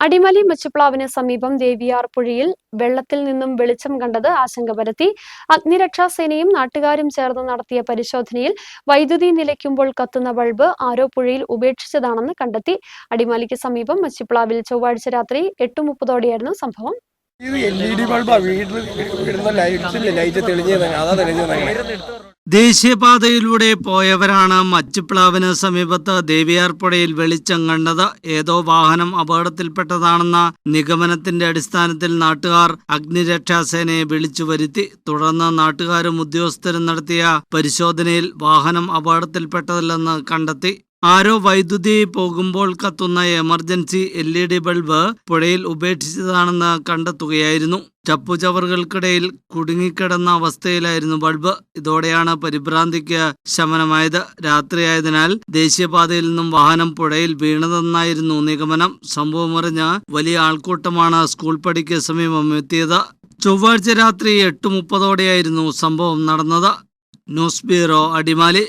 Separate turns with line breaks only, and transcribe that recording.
അടിമലി മെച്ചപ്ലാവിന് സമീപം ദേവിയാർ പുഴയിൽ വെള്ളത്തിൽ നിന്നും വെളിച്ചം കണ്ടത് ആശങ്ക പരത്തി. അഗ്നിരക്ഷാസേനയും നാട്ടുകാരും ചേർന്ന് നടത്തിയ പരിശോധനയിൽ വൈദ്യുതി നിലയ്ക്കുമ്പോൾ കത്തുന്ന ബൾബ് ആരോ പുഴയിൽ ഉപേക്ഷിച്ചതാണെന്ന് കണ്ടെത്തി. അടിമാലിക്ക് സമീപം മച്ചുപ്ലാവിൽ ചൊവ്വാഴ്ച രാത്രി എട്ട് മുപ്പതോടെയായിരുന്നു സംഭവം.
ലൈറ്റ് തെളിഞ്ഞത് അതാ
ദേശീയപാതയിലൂടെ പോയവരാണ് മച്ചുപ്ലാവിന് സമീപത്ത് ദേവിയാർപ്പുഴയിൽ വെളിച്ചം കണ്ടത്. ഏതോ വാഹനം അപകടത്തിൽപ്പെട്ടതാണെന്ന നിഗമനത്തിന്റെ അടിസ്ഥാനത്തിൽ നാട്ടുകാർ അഗ്നിരക്ഷാസേനയെ വിളിച്ചു വരുത്തി. തുടർന്ന് നാട്ടുകാരും ഉദ്യോഗസ്ഥരും നടത്തിയ പരിശോധനയിൽ വാഹനം അപകടത്തിൽപ്പെട്ടതല്ലെന്ന് കണ്ടെത്തി. ആരോ വൈദ്യുതി പോകുമ്പോൾ കത്തുന്ന emergency L E D bulb പുഴയിൽ ഉപേക്ഷിച്ചതാണെന്ന് കണ്ടെത്തുകയായിരുന്നു. ചപ്പുചവറുകൾക്കിടയിൽ കുടുങ്ങിക്കിടന്ന അവസ്ഥയിലായിരുന്നു ബൾബ്. ഇതോടെയാണ് പരിഭ്രാന്തിക്ക് ശമനമായത്. രാത്രിയായതിനാൽ ദേശീയപാതയിൽ നിന്നും വാഹനം പുഴയിൽ വീണതെന്നായിരുന്നു നിഗമനം. സംഭവമറിഞ്ഞ് വലിയ ആൾക്കൂട്ടമാണ് സ്കൂൾ പടിക്ക് സമീപം എത്തിയത്. ചൊവ്വാഴ്ച രാത്രി എട്ട് മുപ്പതോടെയായിരുന്നു സംഭവം നടന്നത്. News bureau Adimali.